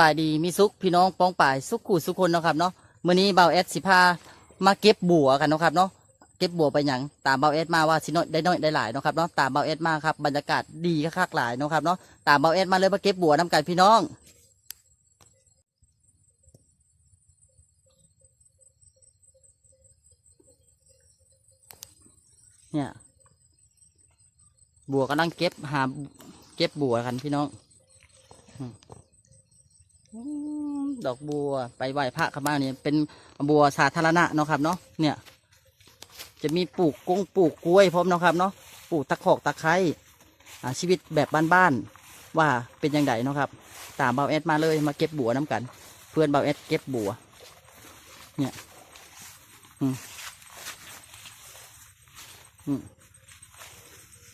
บายดีมีสุขพี่น้องป้องป่ายสุขขู่สุขคนเนาะครับเนาะมื้อนี้เบาแอดสิพามาเก็บบัวกันเนาะครับเนาะเก็บบัวไปหยังตามเบาแอดมาว่าสิน้อยได้น้อยได้หลายเนาะครับเนาะตามเบาแอดมาครับบรรยากาศดีคักๆหลายเนาะครับเนาะตามเบาแอดมาเลยมาเก็บบัวน้กันพี่น้องเนี่ยบัวกำลังเก็บหาเก็บบัวกันพี่น้องอื ดอกบัวไปไหว้พระเข้ามาเนี่ยเป็นบัวสาธารณะเนาะครับเนาะเนี่ย จะมีปลูกกุ้งปลูกกล้วยพร้อมเนาะครับเนาะปลูกตะขอกตะไคร้อ่ชีวิตแบบบ้านๆว่าเป็นยังไงเนาะครับ ตามเบาแอดมาเลยมาเก็บบัวน้กัน เพื่อนเบาแอดเก็บบัว เนี่ยอืมอืม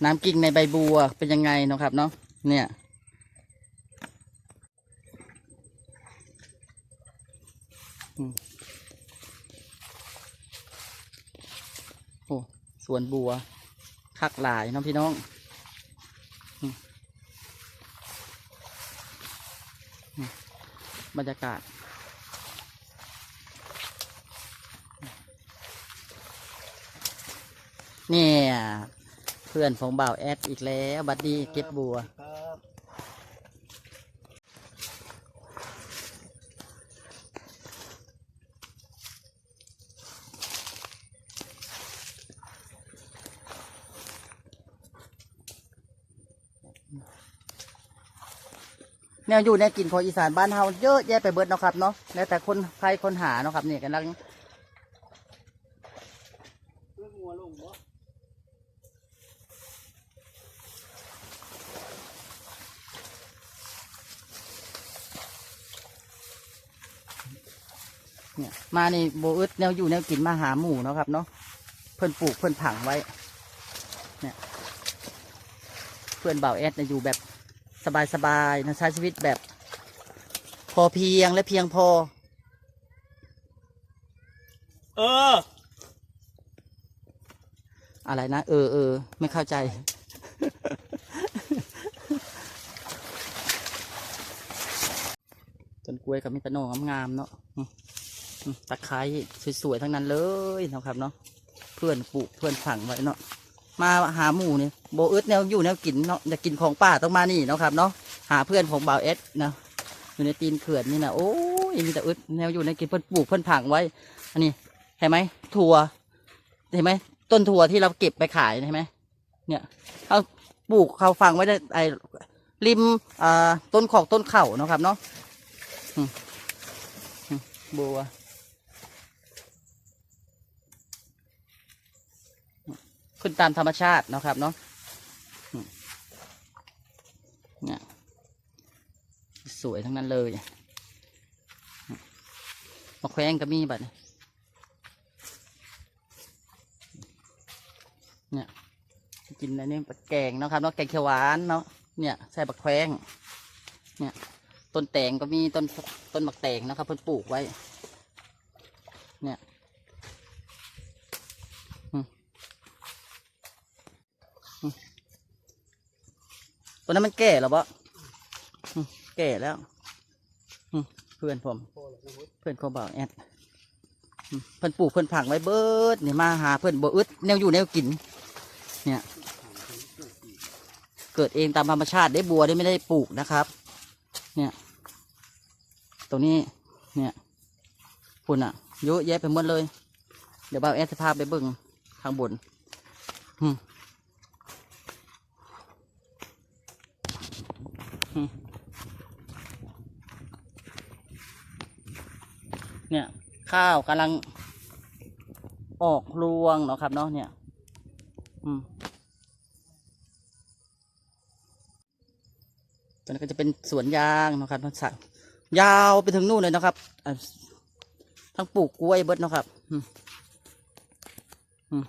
น้ำกิ่งในใบบัวเป็นยังไงเนาะครับเนาะเนี่ย อืม โอ้สวนบัวคักหลายน้องพี่น้องบรรยากาศ เนี่ย เพื่อนของบ่าวแอดอีกแล้ว บัดดี้เก็บบัว แนวอยู่ในวกินของอีสานบ้านเฮาเยอะแยะไปเบิดเนาะครับเนาะแล้วแต่คนใครคนหาเนาะครับเนี่ยกำลังเนี่ยมาในโบอึดแนวอยู่แนวกินมาหาหมูเนาะครับเนาะเพื่อนปลูกเพื่อนผังไว้ เนี่ย เพื่อนเบาแอดเนี่ยอยู่แบบ สบายๆนะใช้ชีวิตแบบ พอเพียงและเพียงพอ เออ อะไรนะ เออเออไม่เข้าใจ ต้นกล้วยกับมิตรโนงามๆเนาะอืมอืมตะไคร้สวยๆทั้งนั้นเลยเนาะครับเนาะเพื่อนปลูกเพื่อนฝังไว้เนาะ มาหาหมูเนี่ยโบอึดแนวอยู่แนวกินเนาะจะกินของป่าต้องมานี่เนาะครับเนาะหาเพื่อนของบ่าวเอสเนาะอยู่ในตีนเขื่อนนี่นะโอ้ยมีแต่อึดแนวอยู่ในกินเพื่อนปลูกเพื่อนผังไว้ อันนี้เห็นไหมถั่วเห็นไหมต้นถั่วที่เราเก็บไปขายเห็นไหมเนี่ยเขาปลูกเขาฝังไว้ในไอ้ริมอ่าต้นขอกต้นเข่าเนาะครับเนาะบัว ขึ้นตามธรรมชาตินะครับเนาะเนี่ยสวยทั้งนั้นเลยมะแขวงก็มีบัดนี้เนี่ยกินอันนี้ปลาแกงนะครับเนาะแกงเขียวหวานเนาะเนี่ยใส่บักแขวงเนี่ยต้นแตงก็มีต้นต้นบักแตงนะครับเพิ่นปลูกไว้ เนี่ยอืมอืม ต้นนั้นมันแก่แล้วปะแก่แล้วเพื่อนผม เพื่อนเขาบอกแอดเพิ่อนปลูกเพิ่อนผังไว้เบิดนี่มาหาเพิ่อนบ่อึดแนวอยู่แนวกิน เนี่ย เกิดเองตามธรรมชาติได้บัวได้ไม่ได้ปลูกนะครับ เนี่ย ตรงนี้ เนี่ยฝุ่นอะเยอะแยะไปหมดเลย เดี๋ยวบ่าวแอดจะพาไปเบิ่งข้างบนอืมอืม เนี่ย ข้าวกำลังออกรวงเนาะครับเนาะเนี่ย อืมตอนนี้ก็จะเป็นสวนยางเนาะครับทั้งสัตว์ยาวไปถึงนู่นเลยนะครับทั้งปลูกกล้วยเบิดเนาะครับอืมอืม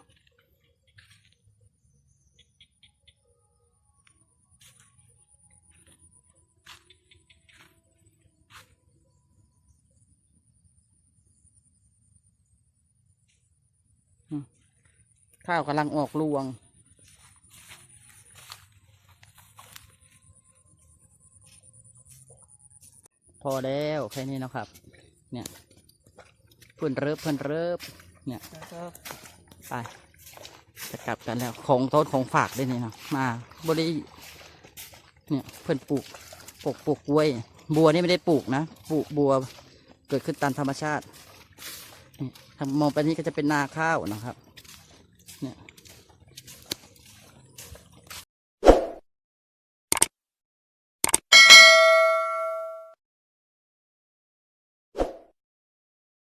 อืม ข้าวกำลังออกรวง พอแล้วแค่นี้นะครับ เนี่ยเพื่อนเริบเพื่อนเริบเนี่ยไปจะกลับกันแล้วของต้นของฝากด้วยนี่เนาะมาบริเนี่ยเพื่อนปลูกปลูกปลูกกล้วย บัวนี่ไม่ได้ปลูกนะปลูกบัวเกิดขึ้นตามธรรมชาติมองไปนี้ก็จะเป็นนาข้าวนะครับ